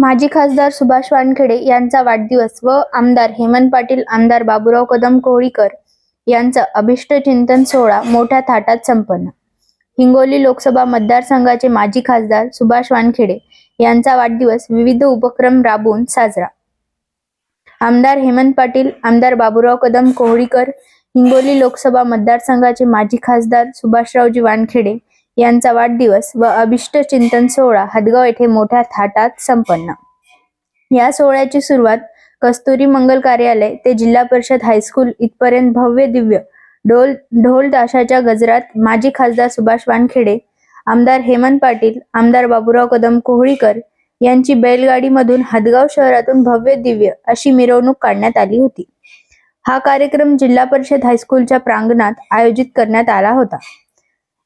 माजी खासदार सुभाष वानखेडे यांचा वाढदिवस व आमदार हेमंत पाटील आमदार बाबुराव कदम कोळीकर यांचा अभिष्टचिंतन सोहळा मोठ्या थाटात संपन्न. हिंगोली लोकसभा मतदारसंघाचे माजी खासदार सुभाष वानखेडे यांचा वाढदिवस विविध उपक्रम राबवून साजरा. आमदार हेमंत पाटील आमदार बाबुराव कदम कोहळीकर हिंगोली लोकसभा मतदारसंघाचे माजी खासदार सुभाषरावजी वानखेडे यांचा वाढदिवस व अभिष्ट चिंतन सोहळा हदगाव येथे मोठ्या थाटात संपन्न. या सोहळ्याची सुरुवात कस्तुरी मंगल कार्यालय ते जिल्हा परिषद हायस्कूल इथपर्यंत भव्य दिव्य ढोल ढोल ताशाच्या गजरात माजी खासदार सुभाष वानखेडे आमदार हेमंत पाटील आमदार बाबुराव कदम कोहळीकर यांची बैलगाडीमधून हदगाव शहरातून भव्य दिव्य अशी मिरवणूक काढण्यात आली होती. हा कार्यक्रम जिल्हा परिषद हायस्कूलच्या प्रांगणात आयोजित करण्यात आला होता.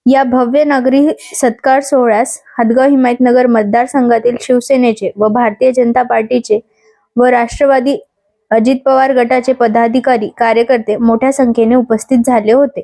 या भव्य नगरी सत्कार सोहळ्यास हदगाव हिमायतनगर मतदारसंघातील शिवसेनेचे व भारतीय जनता पार्टीचे व राष्ट्रवादी अजित पवार गटाचे पदाधिकारी कार्यकर्ते मोठ्या संख्येने उपस्थित झाले होते.